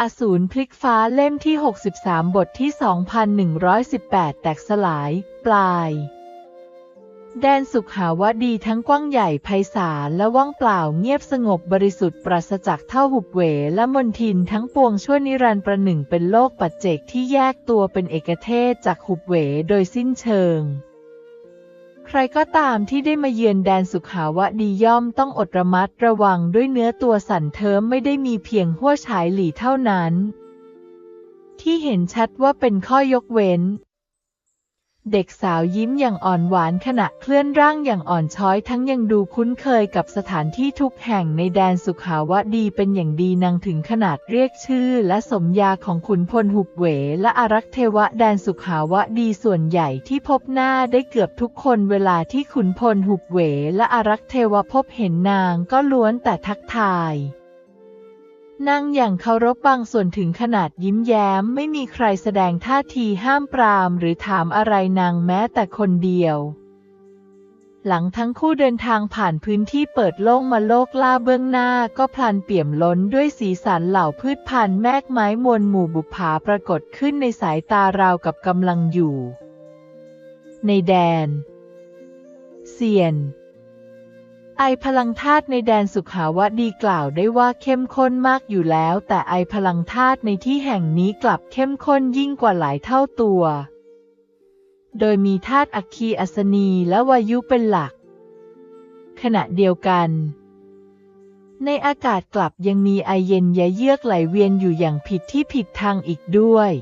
อสูรพลิกฟ้าเล่มที่ 63 บทที่ 2118 แตกสลาย ปลาย แดนสุขหาวดีทั้งกว้างใหญ่ไพศาลและว่างเปล่าเงียบสงบบริสุทธิ์ปราศจากเท่าหุบเหวและมนทินทั้งปวงชั่วนิรันดร์ประหนึ่งเป็นโลกปัจเจกที่แยกตัวเป็นเอกเทศจากหุบเหวโดยสิ้นเชิง ใครก็ตามที่ได้มาเยือนแดนสุขาวดีย่อมต้องอดระมัดระวังด้วยเนื้อตัวสั่นเทิมไม่ได้มีเพียงหัวฉายหลีเท่านั้น ที่เห็นชัดว่าเป็นข้อยกเว้น เด็กสาวยิ้มอย่างอ่อนหวานขณะเคลื่อนร่างอย่างอ่อนช้อยทั้งยังดูคุ้นเคยกับสถานที่ทุกแห่งในแดนสุขาวดีเป็นอย่างดีนางถึงขนาดเรียกชื่อและสมญาของขุนพลหุบเหวและอารักษ์เทวะแดนสุขาวดีส่วนใหญ่ที่พบหน้าได้เกือบทุกคนเวลาที่ขุนพลหุบเหวและอารักษ์เทวะพบเห็นนางก็ล้วนแต่ทักทาย นางอย่างเคารพบางส่วนถึงขนาดยิ้มแย้ม ไม่มีใครแสดงท่าทีห้ามปรามหรือถามอะไรนางแม้แต่คนเดียว หลังทั้งคู่เดินทางผ่านพื้นที่เปิดโล่งมาโลกล่าเบื้องหน้าก็พลันเปี่ยมล้นด้วยสีสันเหล่าพืชพันธุ์แมกไม้มวลหมู่บุปผาปรากฏขึ้นในสายตาราวกับกำลังอยู่ ในแดน เซียน ไอพลังธาตุในแดนสุขาวดีกล่าวได้ว่าเข้มข้นมากอยู่แล้ว แต่ไอพลังธาตุในที่แห่งนี้กลับเข้มข้นยิ่งกว่าหลายเท่าตัว โดยมีธาตุอัคคีอัศนีและวายุเป็นหลัก ขณะเดียวกัน ในอากาศกลับยังมีไอเย็นยะเยือกไหลเวียนอยู่อย่างผิดที่ผิดทางอีกด้วย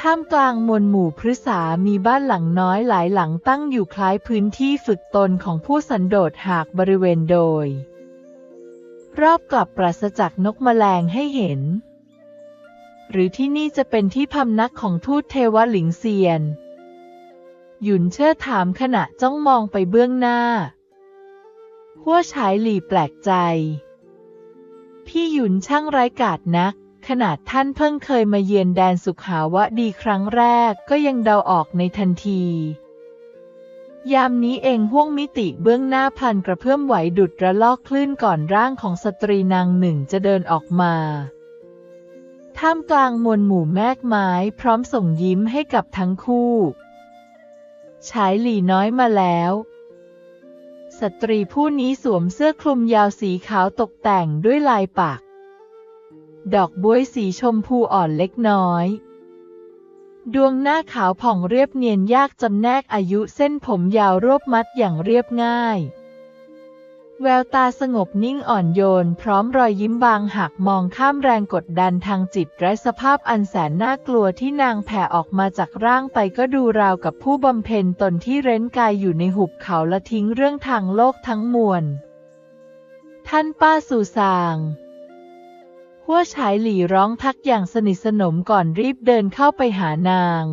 ท่ามกลางมวลหมู่พฤษามีบ้านหลังน้อยหลายหลังตั้งอยู่คล้ายพื้นที่ฝึกตนของผู้สันโดษหากบริเวณโดย รอบกลับปราศจากนกแมลงให้เห็น หรือที่นี่จะเป็นที่พำนักของทูตเทวหลิงเซียน หยุนเชิดถามขณะจ้องมองไปเบื้องหน้า หัวฉายหลีแปลกใจ พี่หยุนช่างไร้กาจนัก ขนาดท่านเพิ่งเคยมาเยือนแดนสุขาวะดีครั้งแรกก็ยังเดาออกในทันที ยามนี้เองห้วงมิติเบื้องหน้าพันกระเพื่อมไหวดุดระลอกคลื่นก่อนร่างของสตรีนางหนึ่งจะเดินออกมาท่ามกลางมวลหมู่แมกไม้พร้อมส่งยิ้มให้กับทั้งคู่ชายหลีน้อยมาแล้ว สตรีผู้นี้สวมเสื้อคลุมยาวสีขาวตกแต่งด้วยลายปัก ดอกบวยสีชมพูอ่อนเล็กน้อย ดวงหน้าขาวผ่องเรียบเนียนยากจำแนกอายุเส้นผมยาวรวบมัดอย่างเรียบง่าย แววตาสงบนิ่งอ่อนโยน พร้อมรอยยิ้มบางหักมองข้ามแรงกดดันทางจิตไร้สภาพอันแสนน่ากลัวที่นางแผ่ออกมาจากร่างไปก็ดูราวกับผู้บำเพ็ญตนที่เร้นกายอยู่ในหุบเขาและทิ้งเรื่องทางโลกทั้งมวล ท่านป้าสู่สาง หัวฉายหลี่ร้องทักอย่างสนิทสนมก่อนรีบเดินเข้าไปหานาง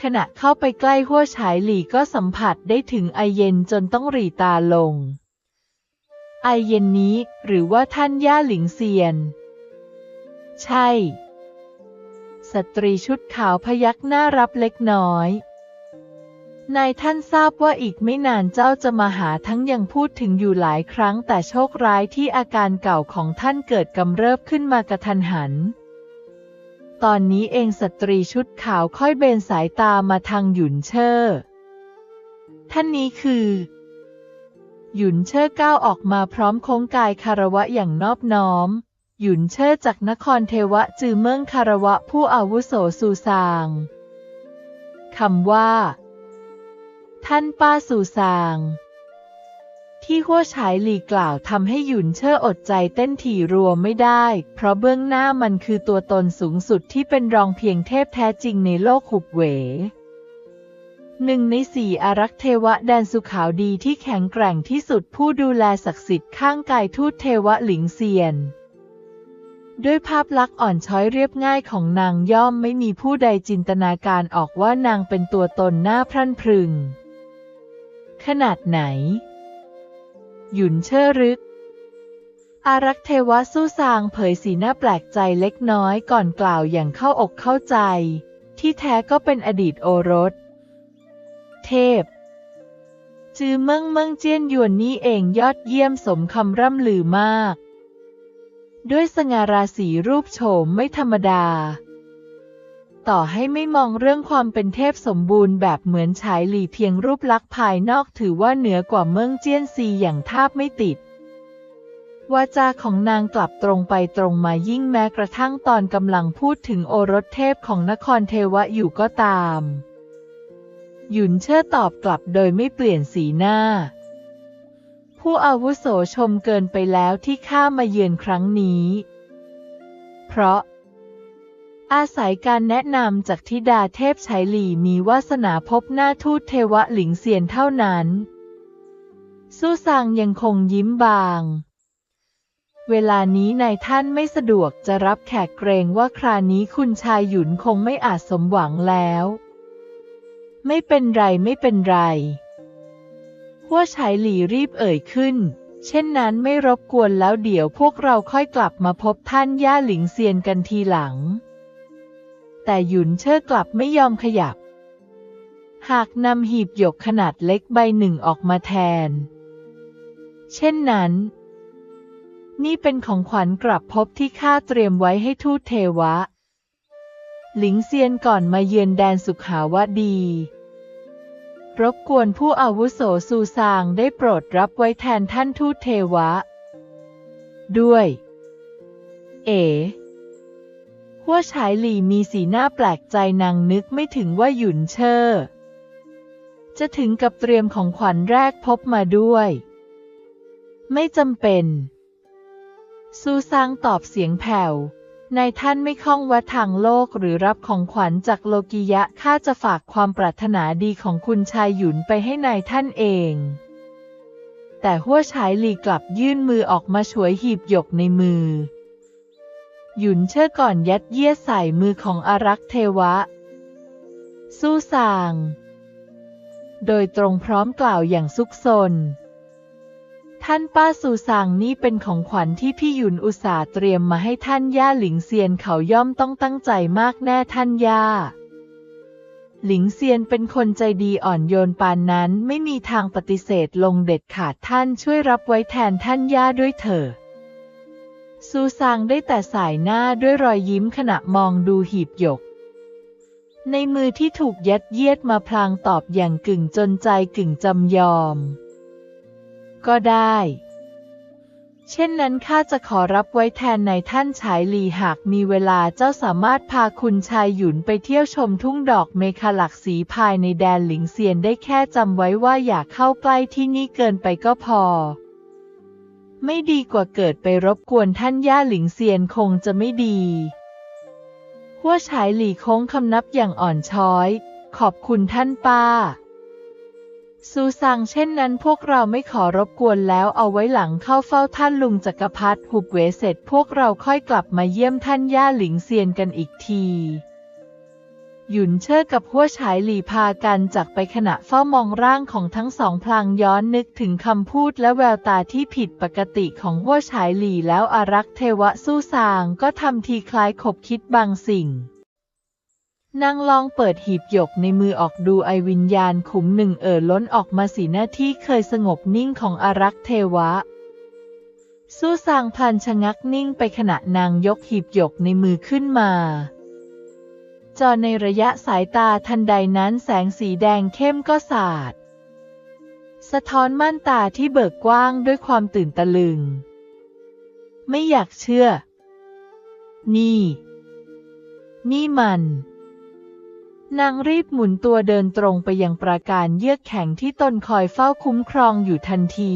ขณะเข้าไปใกล้หัวฉายหลี่ก็สัมผัสได้ถึงไอเย็นจนต้องหรีตาลง ไอเย็นนี้หรือว่าท่านย่าหลิงเซียน ใช่ สตรีชุดขาวพยักหน้ารับเล็กน้อย นายท่านทราบว่าอีกไม่นานเจ้าจะมาหาทั้งยังพูดถึงอยู่หลายครั้งแต่โชคร้ายที่อาการเก่าของท่านเกิดกำเริบขึ้นมากระทันหัน ตอนนี้เองสตรีชุดขาวค่อยเบนสายตามาทางหยุนเชอ่อท่านนี้คือ หยุนเชอ่อก้าวออกมาพร้อมโค้งกายคารวะอย่างนอบน้อม หยุนเชอ่อจากนครเทวะจือเมืองคารวะผู้อาวุโสสูซางคำว่า ท่านป้าสู่ซาง ที่หัวฉายหลีกล่าวทำให้หยุนเชื่ออดใจเต้นถี่รัวไม่ได้ เพราะเบื้องหน้ามันคือตัวตนสูงสุดที่เป็นรองเพียงเทพแท้จริงในโลกหุบเหวหนึ่งในสี่อารักษ์เทวะแดนสุขาวดีที่แข็งแกร่งที่สุดผู้ดูแลศักดิ์สิทธิ์ข้างกายทูตเทวะหลิงเซียน ด้วยภาพลักษณ์อ่อนช้อยเรียบง่ายของนางย่อมไม่มีผู้ใดจินตนาการออกว่านางเป็นตัวตนหน้าพรั่นพรึง ขนาดไหน หยุนเชื่อรึก อารักเทวะสู้ซางเผยสีหน้าแปลกใจเล็กน้อยก่อนกล่าวอย่างเข้าอกเข้าใจ ที่แท้ก็เป็นอดีตโอรส เทพ จือเมิ่งเมิ่งเจี้ยนหยวนนี่เองยอดเยี่ยมสมคำร่ำลือมาก ด้วยสง่าราศีรูปโฉมไม่ธรรมดา ต่อให้ไม่มองเรื่องความเป็นเทพสมบูรณ์แบบเหมือนฉายหลีเพียงรูปลักษณ์ภายนอกถือว่าเหนือกว่าเมืองเจี้ยนซีอย่างทาบไม่ติดวาจาของนางกลับตรงไปตรงมายิ่งแม้กระทั่งตอนกำลังพูดถึงโอรสเทพของนครเทวะอยู่ก็ตาม หยุนเชิดตอบกลับโดยไม่เปลี่ยนสีหน้า ผู้อาวุโสชมเกินไปแล้วที่ข้ามาเยือนครั้งนี้ เพราะ อาศัยการแนะนำจากธิดาเทพชัยหลี่มีวาสนาพบหน้าทูตเทวะหลิงเซียนเท่านั้น สู้ซางยังคงยิ้มบาง เวลานี้นายท่านไม่สะดวกจะรับแขกเกรงว่าครานี้คุณชายหยุนคงไม่อาจสมหวังแล้ว ไม่เป็นไรไม่เป็นไรหัวชายหลี่รีบเอ่ยขึ้นเช่นนั้นไม่รบกวนแล้วเดี๋ยวพวกเราค่อยกลับมาพบท่านย่าหลิงเซียนกันทีหลัง แต่หยุนเชิดกลับไม่ยอมขยับ หากนำหีบหยกขนาดเล็กใบหนึ่งออกมาแทน เช่นนั้น นี่เป็นของขวัญกลับพบที่ข้าเตรียมไว้ให้ทูตเทวะ หลิงเซียนก่อนมาเยือนแดนสุขาวดี รบกวนผู้อาวุโสซูซางได้โปรดรับไว้แทนท่านทูตเทวะ ด้วย เอ๋ หัวฉายหลี่มีสีหน้าแปลกใจนางนึกไม่ถึงว่าหยุนเชอร์จะถึงกับเตรียมของขวัญแรกพบมาด้วย ไม่จำเป็น ซูซางตอบเสียงแผ่วนายท่านไม่คล่องวัดทางโลกหรือรับของขวัญจากโลกิยะข้าจะฝากความปรารถนาดีของคุณชายหยุนไปให้นายท่านเอง แต่หัวฉายหลีกลับยื่นมือออกมาช่วยหีบหยกในมือ หยุนเชื่อก่อนยัดเยียดใส่มือของอารักษ์เทวะ สู้สาง โดยตรงพร้อมกล่าวอย่างซุกซน ท่านป้าสูซางนี่เป็นของขวัญที่พี่หยุนอุตส่าห์เตรียมมาให้ท่านย่าหลิงเซียนเขาย่อมต้องตั้งใจมากแน่ท่านย่า หลิงเซียนเป็นคนใจดีอ่อนโยนปานนั้นไม่มีทางปฏิเสธลงเด็ดขาดท่านช่วยรับไว้แทนท่านย่าด้วยเถิด ซูซางได้แต่สายหน้าด้วยรอยยิ้มขณะมองดูหีบหยก ในมือที่ถูกยัดเยียดมาพลางตอบอย่างกึ่งจนใจกึ่งจำยอม ก็ได้ เช่นนั้นข้าจะขอรับไว้แทนในท่านฉายหลีหากมีเวลาเจ้าสามารถพาคุณชายหยุนไปเที่ยวชมทุ่งดอกเมคาหลักสีภายในแดนหลิงเซียนได้แค่จำไว้ว่าอย่าเข้าใกล้ที่นี่เกินไปก็พอ ไม่ดีกว่าเกิดไปรบกวนท่านย่าหลิงเซียนคงจะไม่ดี หัวฉายหลี่โค้งคำนับอย่างอ่อนช้อย ขอบคุณท่านป้า ซูซังเช่นนั้นพวกเราไม่ขอรบกวนแล้วเอาไว้หลังเข้าเฝ้าท่านลุงจักรพรรดิหุบเวเสร็จพวกเราค่อยกลับมาเยี่ยมท่านย่าหลิงเซียนกันอีกที หยุนเชิดกับหัวฉายหลีพากันจากไปขณะเฝ้ามองร่างของทั้งสองพลางย้อนนึกถึงคำพูดและแววตาที่ผิดปกติของหัวฉายหลีแล้วอารักษ์เทวะสู้ซางก็ทำทีคล้ายขบคิดบางสิ่งนางลองเปิดหีบหยกในมือออกดูไอวิญญาณขุมหนึ่งเอ่อล้นออกมาสีหน้าที่เคยสงบนิ่งของอารักษ์เทวะสู้ซางพลันชะงักนิ่งไปขณะนางยกหีบหยกในมือขึ้นมา จอในระยะสายตาทันใดนั้นแสงสีแดงเข้มก็สาด สะท้อนม่านตาที่เบิกกว้างด้วยความตื่นตะลึง ไม่อยากเชื่อ นี่ นี่มัน นางรีบหมุนตัวเดินตรงไปยังปราการเยือกแข็งที่ตนคอยเฝ้าคุ้มครองอยู่ทันที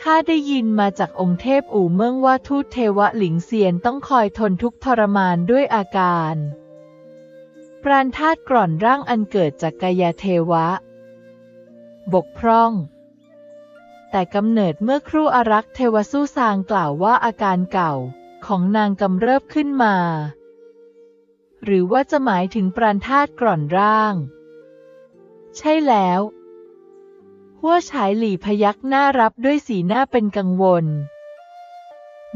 ข้าได้ยินมาจากองค์เทพอู่เมืองว่าทูตเทวะหลิงเซียนต้องคอยทนทุกข์ทรมานด้วยอาการ ปราณธาตุกร่อนร่างอันเกิดจากกายเทวะ บกพร่อง แต่กำเนิดเมื่อครูอารักษ์เทวสู้ซางกล่าวว่าอาการเก่าของนางกำเริบขึ้นมา หรือว่าจะหมายถึงปราณธาตุกร่อนร่าง ใช่แล้ว หัวฉายหลี่พยักหน้ารับด้วยสีหน้าเป็นกังวล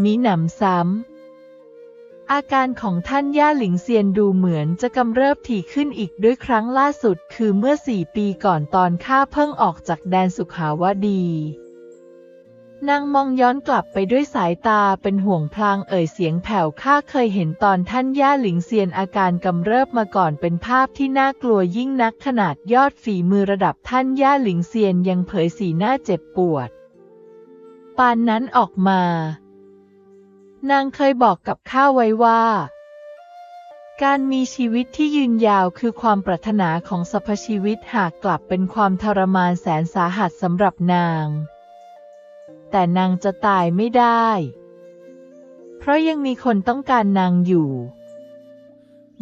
มีหนำซ้ำ อาการของท่านย่าหลิงเซียนดูเหมือนจะกำเริบถี่ขึ้นอีกด้วยครั้งล่าสุดคือเมื่อสี่ปีก่อนตอนข้าเพิ่งออกจากแดนสุขาวดี นางมองย้อนกลับไปด้วยสายตาเป็นห่วงพลางเอ่ยเสียงแผ่วข้าเคยเห็นตอนท่านย่าหลิงเซียนอาการกำเริบมาก่อนเป็นภาพที่น่ากลัวยิ่งนักขนาดยอดฝีมือระดับท่านย่าหลิงเซียนยังเผยสีหน้าเจ็บปวด ปานนั้นออกมา นางเคยบอกกับข้าไว้ว่า การมีชีวิตที่ยืนยาวคือความปรารถนาของสรรพชีวิตหากกลับเป็นความทรมานแสนสาหัสสำหรับนาง แต่นางจะตายไม่ได้ เพราะยังมีคนต้องการนางอยู่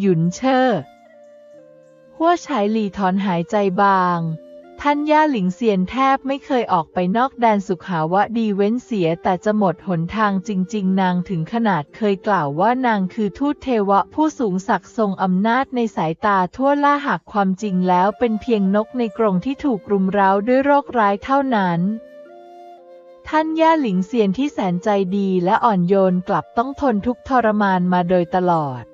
หยุนเชอ่อหัวฉายหลีถอนหายใจบางท่านย่าหลิงเซียนแทบไม่เคยออกไปนอกแดนสุขาวะดีเว้นเสียแต่จะหมดหนทางจริง ๆ นางถึงขนาดเคยกล่าวว่านางคือทูตเทวะผู้สูงศักดิ์ทรงอำนาจในสายตาทั่วล่าหากความจริงแล้วเป็นเพียงนกในกรงที่ถูกรุมเร้าด้วยโรคร้ายเท่านั้น ท่านย่าหลิงเซียนที่แสนใจดีและอ่อนโยนกลับต้องทนทุกข์ทรมานมาโดยตลอด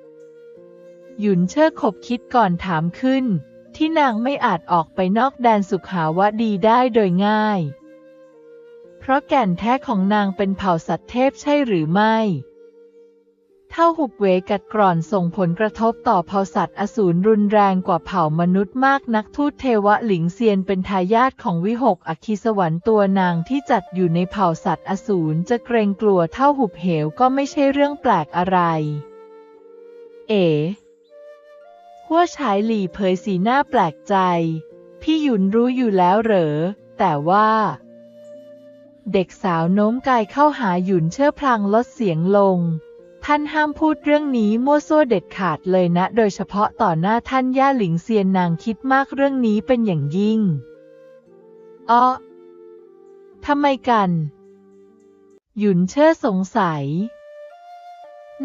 หยุนเชิดขบคิดก่อนถามขึ้น ที่นางไม่อาจออกไปนอกแดนสุขาวะดีได้โดยง่าย เพราะแก่นแท้ของนางเป็นเผ่าสัตว์เทพใช่หรือไม่ เท่าหุบเวกัดกร่อนส่งผลกระทบต่อเผ่าสัตว์อสูรรุนแรงกว่าเผ่ามนุษย์มากนักทูตเทวะหลิงเซียนเป็นทายาทของวิหกอคีสวรรค์ตัวนางที่จัดอยู่ในเผ่าสัตว์อสูรจะเกรงกลัวเท่าหุบเหวก็ไม่ใช่เรื่องแปลกอะไร เอ๋หัวฉายหลี่เผยสีหน้าแปลกใจ พี่หยุนรู้อยู่แล้วเหรอ แต่ว่า เด็กสาวโน้มกายเข้าหาหยุนเชื่อพลางลดเสียงลง ท่านห้ามพูดเรื่องนี้มั่วซั่วเด็ดขาดเลยนะ โดยเฉพาะต่อหน้าท่านย่าหลิงเซียนนางคิดมากเรื่องนี้เป็นอย่างยิ่งอ๋อทำไมกัน หยุนเชื่อสงสัย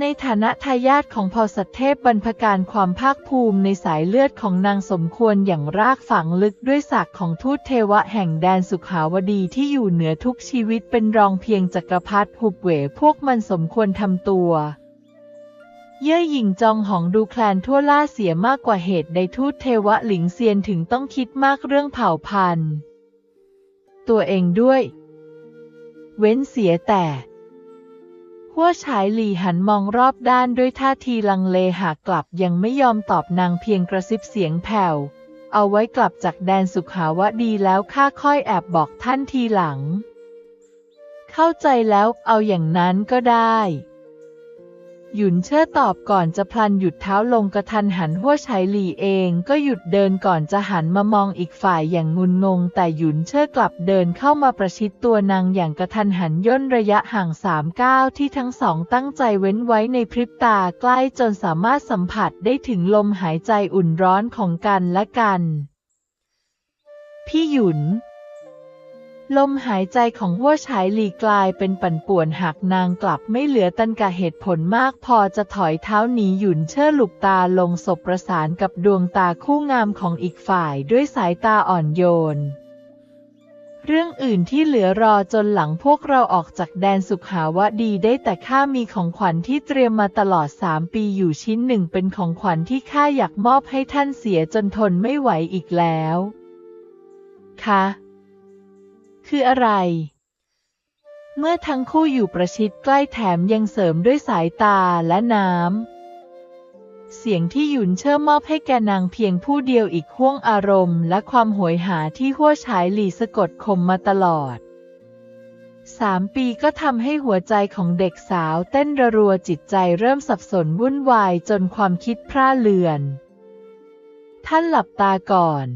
ในฐานะทายาทของเผ่าสัตเทพบรรพการความภาคภูมิในสายเลือดของนางสมควรอย่างรากฝังลึกด้วยศักดิ์ของทูตเทวะแห่งแดนสุขาวดีที่อยู่เหนือทุกชีวิตเป็นรองเพียงจักรพรรดิหุบเหวพวกมันสมควรทำตัว เย่อหยิ่งจองหองดูแคลนทั่วล่าเสียมากกว่าเหตุใดทูตเทวะหลิงเซียนถึงต้องคิดมากเรื่องเผ่าพันธุ์ ตัวเองด้วย เว้นเสียแต่ หัวฉายหลี่หันมองรอบด้านด้วยท่าทีลังเลหากกลับยังไม่ยอมตอบนางเพียงกระซิบเสียงแผ่ว เอาไว้กลับจากแดนสุขาวะดีแล้วข้าค่อยแอบบอกท่านทีหลัง เข้าใจแล้วเอาอย่างนั้นก็ได้ หยุนเชื่อตอบก่อนจะพลันหยุดเท้าลงกระทันหันหัวไฉหลี่เองก็หยุดเดินก่อนจะหันมามองอีกฝ่ายอย่างงุนงง แต่หยุนเชื่อกลับเดินเข้ามาประชิดตัวนางอย่างกระทันหันย่นระยะห่างสามก้าวที่ทั้งสองตั้งใจเว้นไว้ในพริบตาใกล้จนสามารถสัมผัสได้ถึงลมหายใจอุ่นร้อนของกันและกัน พี่หยุน ลมหายใจของหัวฉายหลีกลายเป็นปั่นป่วนหากนางกลับไม่เหลือตันกะเหตุผลมากพอจะถอยเท้าหนีหยุนเชิดหลุกตาลงศพประสานกับดวงตาคู่งามของอีกฝ่ายด้วยสายตาอ่อนโยน เรื่องอื่นที่เหลือรอจนหลังพวกเราออกจากแดนสุขาวะดีได้แต่ข้ามีของขวัญที่เตรียมมาตลอดสามปีอยู่ชิ้นหนึ่งเป็นของขวัญที่ข้าอยากมอบให้ท่านเสียจนทนไม่ไหวอีกแล้ว คะ คืออะไร เมื่อทั้งคู่อยู่ประชิดใกล้แถมยังเสริมด้วยสายตาและน้ำ เสียงที่หยุนเชื่อมอบให้แกนางเพียงผู้เดียวอีกห่วงอารมณ์ และความโหยหาที่หัวฉายหลีสะกดข่มมาตลอดสามปีก็ทำให้หัวใจของเด็กสาวเต้นระรัวจิตใจเริ่มสับสนวุ่นวายจนความคิดพร่าเลือน ท่านหลับตาก่อน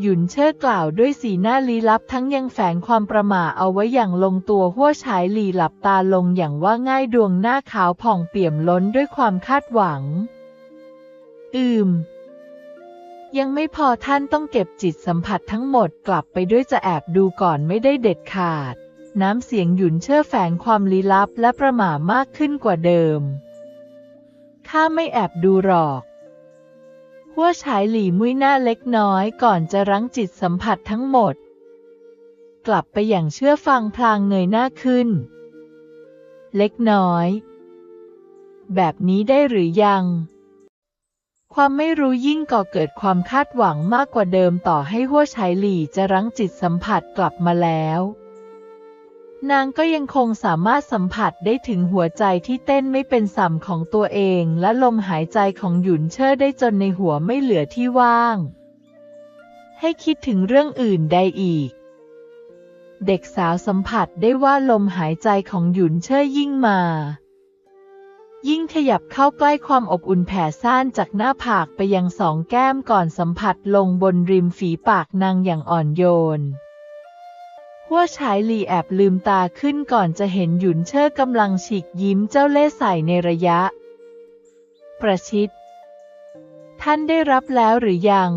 หยุนเชิดกล่าวด้วยสีหน้าลี้ลับทั้งยังแฝงความประหม่าเอาไว้อย่างลงตัวหัวฉายหลีหลับตาลงอย่างว่าง่ายดวงหน้าขาวผ่องเปี่ยมล้นด้วยความคาดหวัง อืม ยังไม่พอท่านต้องเก็บจิตสัมผัสทั้งหมดกลับไปด้วยจะแอบดูก่อนไม่ได้เด็ดขาด น้ำเสียงหยุนเชื่อแฝงความลี้ลับและประหม่ามากขึ้นกว่าเดิม ข้าไม่แอบดูหรอก หัวฉายหลี่มุ้ยหน้าเล็กน้อยก่อนจะรั้งจิตสัมผัสทั้งหมด กลับไปอย่างเชื่อฟังพลางเงยหน้าขึ้น เล็กน้อย แบบนี้ได้หรือยัง ความไม่รู้ยิ่งก่อเกิดความคาดหวังมากกว่าเดิมต่อให้หัวฉายหลี่จะรั้งจิตสัมผัสกลับมาแล้ว นางก็ยังคงสามารถสัมผัสได้ถึงหัวใจที่เต้นไม่เป็นสัมของตัวเอง และลมหายใจของหยุนเชิดได้จนในหัวไม่เหลือที่ว่าง ให้คิดถึงเรื่องอื่นใดอีก เด็กสาวสัมผัสได้ว่าลมหายใจของหยุนเชิดยิ่งมา ยิ่งขยับเข้าใกล้ความอบอุ่นแผ่ซ่านจากหน้าผากไปยังสองแก้มก่อนสัมผัสลงบนริมฝีปากนางอย่างอ่อนโยน ว่าชายหลีแอบลืมตาขึ้นก่อนจะเห็นหยุนเชิดกำลังฉีกยิ้มเจ้าเล่ห์ใส่ในระยะ ประชิด ท่านได้รับแล้วหรือยัง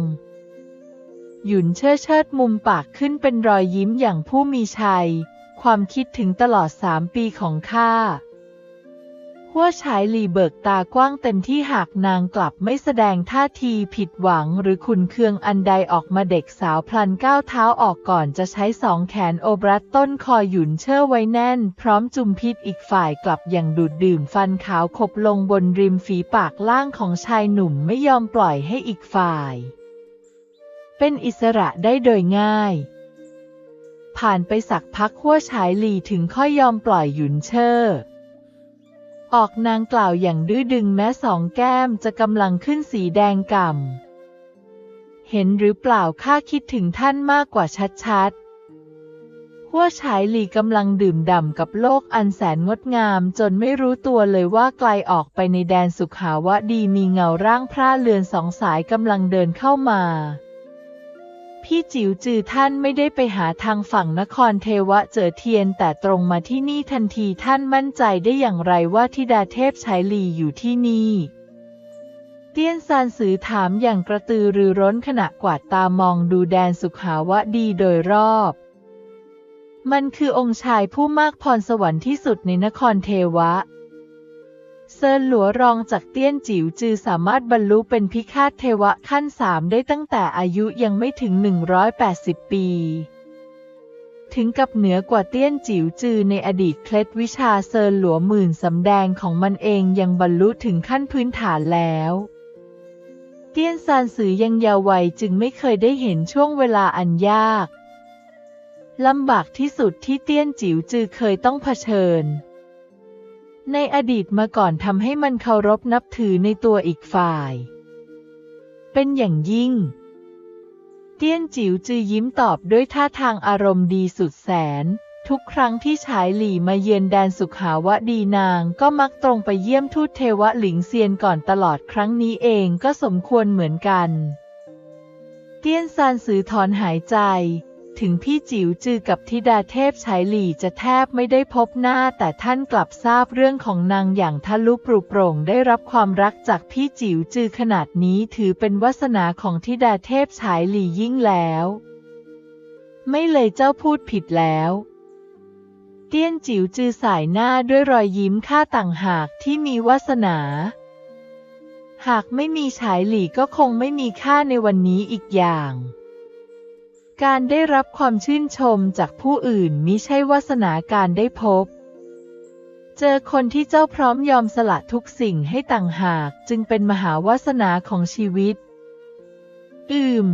หยุนเชิดเชิดมุมปากขึ้นเป็นรอยยิ้มอย่างผู้มีชัย ความคิดถึงตลอดสามปีของข้า หัวฉายหลีเบิกตากว้างเต็มที่หากนางกลับไม่แสดงท่าทีผิดหวังหรือขุนเคืองอันใดออกมาเด็กสาวพลันก้าวเท้าออกก่อนจะใช้สองแขนโอบรัดต้นคอหยุนเชื่อไว้แน่น พร้อมจุมพิษอีกฝ่ายกลับอย่างดูดดื่มฟันขาวขบลงบนริมฝีปากล่างของชายหนุ่มไม่ยอมปล่อยให้อีกฝ่าย เป็นอิสระได้โดยง่าย ผ่านไปสักพักขั้วฉายหลีถึงค่อยยอมปล่อยหยุนเชอร์ ออกนางกล่าวอย่างดื้อดึงแม้สองแก้มจะกำลังขึ้นสีแดงก่ำ เห็นหรือเปล่าข้าคิดถึงท่านมากกว่าชัดๆ หัวฉายหลีกำลังดื่มด่ำกับโลกอันแสนงดงามจนไม่รู้ตัวเลยว่าไกลออกไปในแดนสุขหาวะดีมีเงาร่างพระเลือนสองสายกำลังเดินเข้ามา พี่จิ๋วจือท่านไม่ได้ไปหาทางฝั่งนครเทวะเจอเทียนแต่ตรงมาที่นี่ทันทีท่านมั่นใจได้อย่างไรว่าทิดาเทพชายลีอยู่ที่นี่ เตี้ยนซานสือถามอย่างกระตือรือร้นขณะกวาดตามองดูแดนสุขาวะดีโดยรอบ มันคือองค์ชายผู้มากพรสวรรค์ที่สุดในนครเทวะ ซินหลัวรองจากเตี้ยนจิ๋วจือสามารถบรรลุเป็นพิฆาตเทวะขั้นสามได้ตั้งแต่อายุยังไม่ถึง 180 ปี ถึงกับเหนือกว่าเตี้ยนจิ๋วจือในอดีตเคล็ดวิชาเซินหลัวหมื่นสำแดงของมันเองยังบรรลุถึงขั้นพื้นฐานแล้วเตี้ยนซานสือยังยาววัยจึงไม่เคยได้เห็นช่วงเวลาอันยากลำบากที่สุดที่เตี้ยนจิ๋วจือเคยต้องเผชิญ ในอดีตมาก่อนทำให้มันเคารพนับถือในตัวอีกฝ่าย เป็นอย่างยิ่ง เตี้ยนจิ๋วจือยิ้มตอบด้วยท่าทางอารมณ์ดีสุดแสน ทุกครั้งที่ฉายหลี่มาเยือนแดนสุขาวะดีนางก็มักตรงไปเยี่ยมทูตเทวะหลิงเซียนก่อนตลอดครั้งนี้เองก็สมควรเหมือนกัน เตี้ยนซานสือถอนหายใจ ถึงพี่จิ๋วจือกับธิดาเทพฉายหลี่จะแทบไม่ได้พบหน้า แต่ท่านกลับทราบเรื่องของนางอย่างทะลุปรุโปร่งได้รับความรักจากพี่จิ๋วจือขนาดนี้ถือเป็นวาสนาของธิดาเทพฉายหลี่ยิ่งแล้ว ไม่เลยเจ้าพูดผิดแล้วเตี้ยนจิ๋วจือสายหน้าด้วยรอยยิ้มข้าต่างหากที่มีวาสนา หากไม่มีฉายหลี่ก็คงไม่มีค่าในวันนี้อีกอย่าง การได้รับความชื่นชมจากผู้อื่นมิใช่วาสนาการได้พบ เจอคนที่เจ้าพร้อมยอมสละทุกสิ่งให้ต่างหากจึงเป็นมหาวาสนาของชีวิต อืม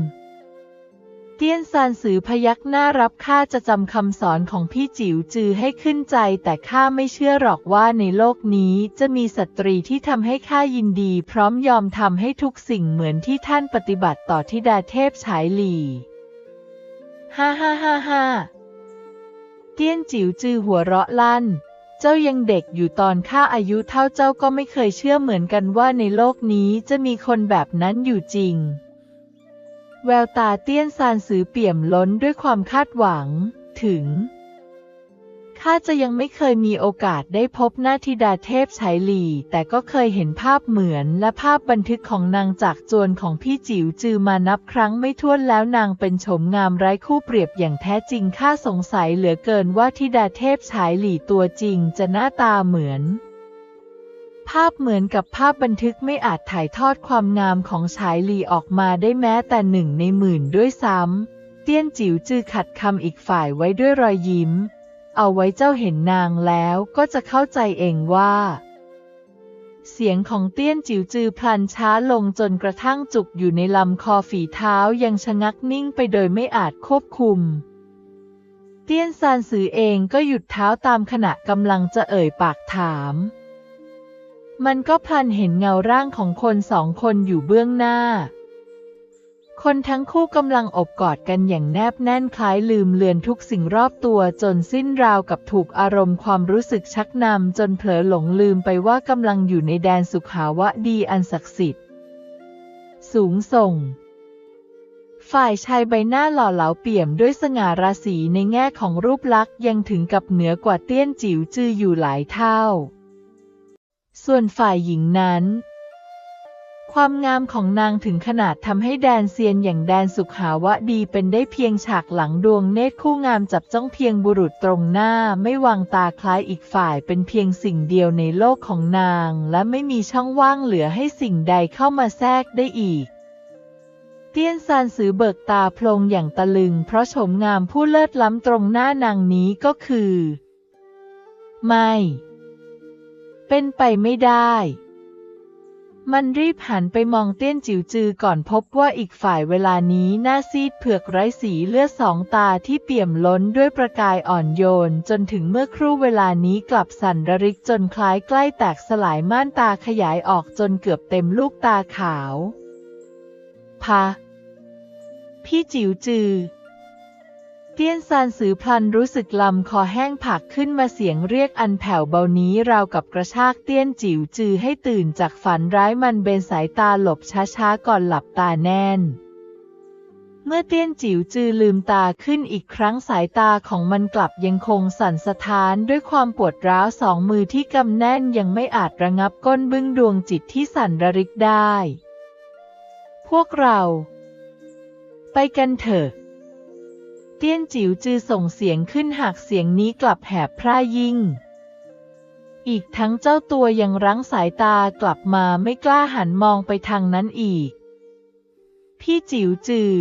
เตี้ยนซานสือพยักหน้ารับข้าจะจำคำสอนของพี่จิ๋วจือให้ขึ้นใจ แต่ข้าไม่เชื่อหรอกว่าในโลกนี้จะมีสตรีที่ทำให้ข้ายินดี พร้อมยอมทำให้ทุกสิ่งเหมือนที่ท่านปฏิบัติต่อทิดาเทพฉายหลี่ ฮ่าฮ่าฮ่าฮ่าเตี้ยนจิ๋วจือหัวเราะลั่น เจ้ายังเด็กอยู่ตอนข้าอายุเท่าเจ้าก็ไม่เคยเชื่อเหมือนกันว่าในโลกนี้จะมีคนแบบนั้นอยู่จริง แววตาเตี้ยนซานสือเปี่ยมล้นด้วยความคาดหวัง ถึง ข้าจะยังไม่เคยมีโอกาสได้พบหน้าธิดาเทพฉายหลีแต่ก็เคยเห็นภาพเหมือนและภาพบันทึกของนางจากจวนของพี่จิ๋วจือมานับครั้งไม่ถ้วนแล้วนางเป็นโฉมงามไร้คู่เปรียบอย่างแท้จริงข้าสงสัยเหลือเกินว่าธิดาเทพฉายหลีตัวจริงจะหน้าตาเหมือน ภาพเหมือนกับภาพบันทึกไม่อาจถ่ายทอดความงามของฉายหลีออกมาได้แม้แต่หนึ่งในหมื่นด้วยซ้ำเตี้ยนจิ๋วจือขัดคำอีกฝ่ายไว้ด้วยรอยยิ้ม เอาไว้เจ้าเห็นนางแล้วก็จะเข้าใจเองว่า เสียงของเตี้ยนจิ๋วจือพลันช้าลงจนกระทั่งจุกอยู่ในลำคอฝีเท้ายังชะงักนิ่งไปโดยไม่อาจควบคุม เตี้ยนซานซือเองก็หยุดเท้าตามขณะกำลังจะเอ่ยปากถาม มันก็พลันเห็นเงาร่างของคนสองคนอยู่เบื้องหน้า คนทั้งคู่กำลังอบกอดกันอย่างแนบแน่นคล้ายลืมเลือนทุกสิ่งรอบตัวจนสิ้นราวกับถูกอารมณ์ความรู้สึกชักนำจนเผลอหลงลืมไปว่ากำลังอยู่ในแดนสุขาวะดีอันศักดิ์สิทธิ์ สูงส่ง ฝ่ายชายใบหน้าหล่อเหลาเปี่ยมด้วยสง่าราศีในแง่ของรูปลักษณ์ยังถึงกับเหนือกว่าเตี้ยนจิ๋วจืออยู่หลายเท่า ส่วนฝ่ายหญิงนั้น ความงามของนางถึงขนาดทำให้แดนเซียนอย่างแดนสุขาวะดีเป็นได้เพียงฉากหลังดวงเนตรคู่งามจับจ้องเพียงบุรุษตรงหน้าไม่วางตาคล้ายอีกฝ่ายเป็นเพียงสิ่งเดียวในโลกของนาง และไม่มีช่องว่างเหลือให้สิ่งใดเข้ามาแทรกได้อีก เตี้ยนซานสือเบิกตาโพลงอย่างตะลึง เพราะโฉมงามผู้เลิศล้ำตรงหน้านางนี้ก็คือ ไม่ เป็นไปไม่ได้ มันรีบหันไปมองเตี้ยนจิ๋วจือก่อนพบว่าอีกฝ่ายเวลานี้หน้าซีดเผือกไร้สีเลือดสองตาที่เปี่ยมล้นด้วยประกายอ่อนโยน จนถึงเมื่อครู่เวลานี้กลับสั่นระริกจนคล้ายใกล้แตกสลายม่านตาขยายออกจนเกือบเต็มลูกตาขาวพะพี่จิ๋วจือ เตี้ยนซานสือพลันรู้สึกลำคอแห้งผักขึ้นมาเสียงเรียกอันแผ่วเบานี้ราวกับกระชากเตี้ยนจิ๋วจือให้ตื่นจากฝันร้ายมันเบนสายตาหลบช้าๆก่อนหลับตาแน่น เมื่อเตี้ยนจิ๋วจือลืมตาขึ้นอีกครั้งสายตาของมันกลับยังคงสั่นสะท้านด้วยความปวดร้าวสองมือที่กำแน่นยังไม่อาจระงับก้นบึ้งดวงจิตที่สั่นระริกได้ พวกเรา ไปกันเถอะ เตี้ยนจิ๋วจือส่งเสียงขึ้นหากเสียงนี้กลับแหบพร่ายิ่ง อีกทั้งเจ้าตัวยังรั้งสายตากลับมาไม่กล้าหันมองไปทางนั้นอีก พี่จิ๋วจือ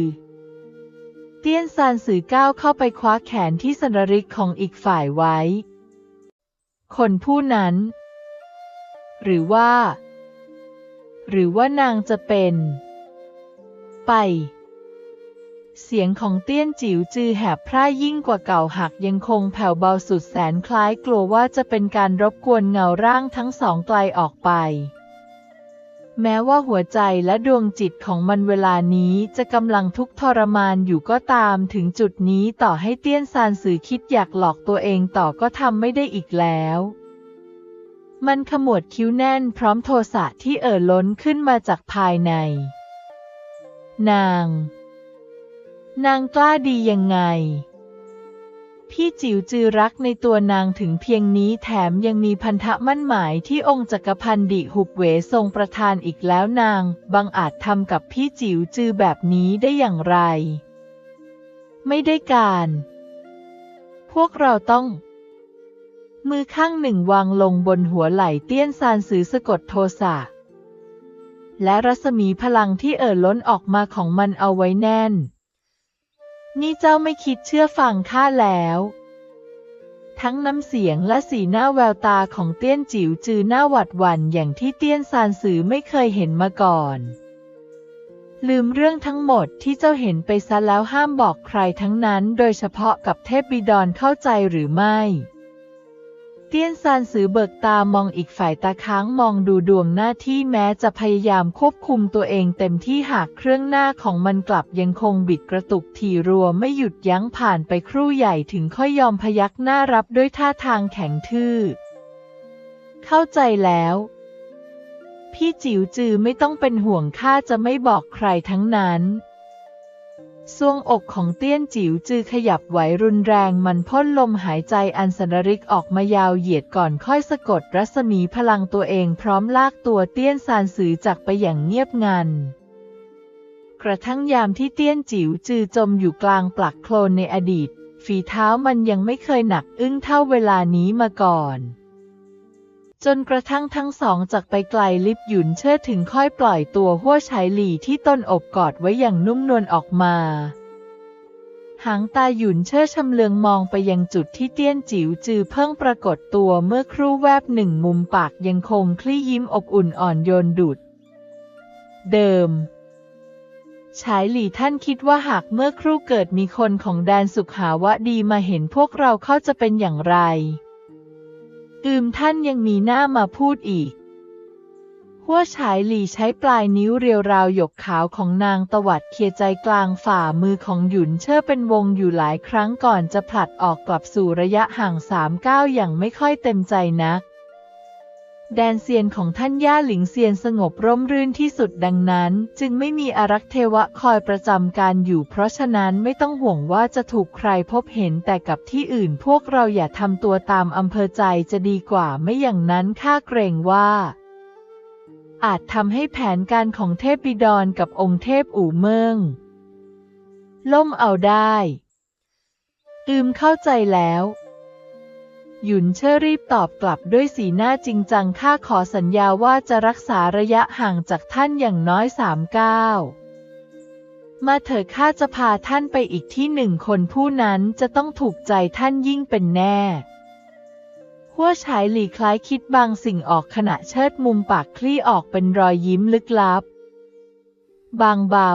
เตี้ยนซานสื่อก้าวเข้าไปคว้าแขนที่สนริกของอีกฝ่ายไว้ คนผู้นั้น หรือว่า หรือว่านางจะเป็น ไป เสียงของเตี้ยนจิ๋วจือแหบพร่ายิ่งกว่าเก่าหักยังคงแผ่วเบาสุดแสนคล้ายกลัวว่าจะเป็นการรบกวนเงาร่างทั้งสองไกลออกไป แม้ว่าหัวใจและดวงจิตของมันเวลานี้จะกำลังทุกทรมานอยู่ก็ตามถึงจุดนี้ต่อให้เตี้ยนซานสื่อคิดอยากหลอกตัวเองต่อก็ทำไม่ได้อีกแล้วมันขมวดคิ้วแน่นพร้อมโทสะที่เอ่อล้นขึ้นมาจากภายใน นาง นางกล้าดียังไง พี่จิ๋วจือรักในตัวนางถึงเพียงนี้แถมยังมีพันธะมั่นหมายที่องค์จักรพันดิหุบเวทรงประทานอีกแล้วนาง บังอาจทำกับพี่จิ๋วจือแบบนี้ได้อย่างไร ไม่ได้การ พวกเราต้องมือข้างหนึ่งวางลงบนหัวไหล่เตี้ยนซานสือสะกดโทสะ และรัศมีพลังที่เอ่อล้นออกมาของมันเอาไว้แน่น นี่เจ้าไม่คิดเชื่อฟังข้าแล้ว ทั้งน้ำเสียงและสีหน้าแววตาของเตี้ยนจิ๋วจือหน้าหวัดหวั่นอย่างที่เตี้ยนซานสือไม่เคยเห็นมาก่อน ลืมเรื่องทั้งหมดที่เจ้าเห็นไปซะแล้วห้ามบอกใครทั้งนั้น โดยเฉพาะกับเทพบิดรเข้าใจหรือไม่ เตี้ยนซานสือเบิกตามองอีกฝ่ายตาค้างมองดูดวงหน้าที่แม้จะพยายามควบคุมตัวเองเต็มที่หากเครื่องหน้าของมันกลับยังคงบิดกระตุกทีรัวไม่หยุดยั้งผ่านไปครู่ใหญ่ถึงค่อยยอมพยักหน้ารับด้วยท่าทางแข็งทื่อ เข้าใจแล้ว พี่จิ๋วจือไม่ต้องเป็นห่วงข้าจะไม่บอกใครทั้งนั้น ซวงอกของเตี้ยนจิ๋วจือขยับไหวรุนแรงมันพ่นลมหายใจอันสนริกออกมายาวเหยียดก่อนค่อยสะกดรัศมีพลังตัวเองพร้อมลากตัวเตี้ยนซานสือจากไปอย่างเงียบงันกระทั่งยามที่เตี้ยนจิ๋วจือจมอยู่กลางปลักโคลนในอดีต ฝีเท้ามันยังไม่เคยหนักอึ้งเท่าเวลานี้มาก่อน จนกระทั่งทั้งสองจากไปไกลลิบหยุนเชิดถึงค่อยปล่อยตัวหัวไฉหลี่ที่ตนอบกอดไว้อย่างนุ่มนวลออกมา หางตาหยุนเชิดชำเลืองมองไปยังจุดที่เตี้ยนจิ๋วจือเพิ่งปรากฏตัวเมื่อครู่แวบหนึ่งมุมปากยังคงคลี่ยิ้มอบอุ่นอ่อนโยนดุด เดิมฉายหลี่ท่านคิดว่าหากเมื่อครู่เกิดมีคนของแดนสุขหาวะดีมาเห็นพวกเราเข้าจะเป็นอย่างไร อืมท่านยังมีหน้ามาพูดอีก หัวฉายหลีใช้ปลายนิ้วเรียวราวหยกขาวของนางตวัดเคลียใจกลางฝ่ามือของหยุนเชื่อเป็นวงอยู่หลายครั้งก่อนจะผลัดออกกลับสู่ระยะห่างสามก้าวอย่างไม่ค่อยเต็มใจนัก แดนเซียนของท่านย่าหลิงเซียนสงบร่มรื่นที่สุดดังนั้น จึงไม่มีอารักษ์เทวะคอยประจำการอยู่ เพราะฉะนั้นไม่ต้องห่วงว่าจะถูกใครพบเห็นแต่กับที่อื่นพวกเราอย่าทำตัวตามอำเภอใจจะดีกว่าไม่อย่างนั้นข้าเกรงว่า อาจทำให้แผนการของเทพบิดรกับองค์เทพอู่เมิงล่มเอาได้ อืมเข้าใจแล้ว หยุนเชอรีบตอบกลับด้วยสีหน้าจริงจังข้าขอสัญญาว่าจะรักษาระยะห่างจากท่านอย่างน้อยสามก้าวมาเถิดข้าจะพาท่านไปอีกที่หนึ่งคนผู้นั้นจะต้องถูกใจท่านยิ่งเป็นแน่หัวฉายหลีคล้ายคิดบางสิ่งออกขณะเชิดมุมปากคลี่ออกเป็นรอยยิ้มลึกลับ บางเบา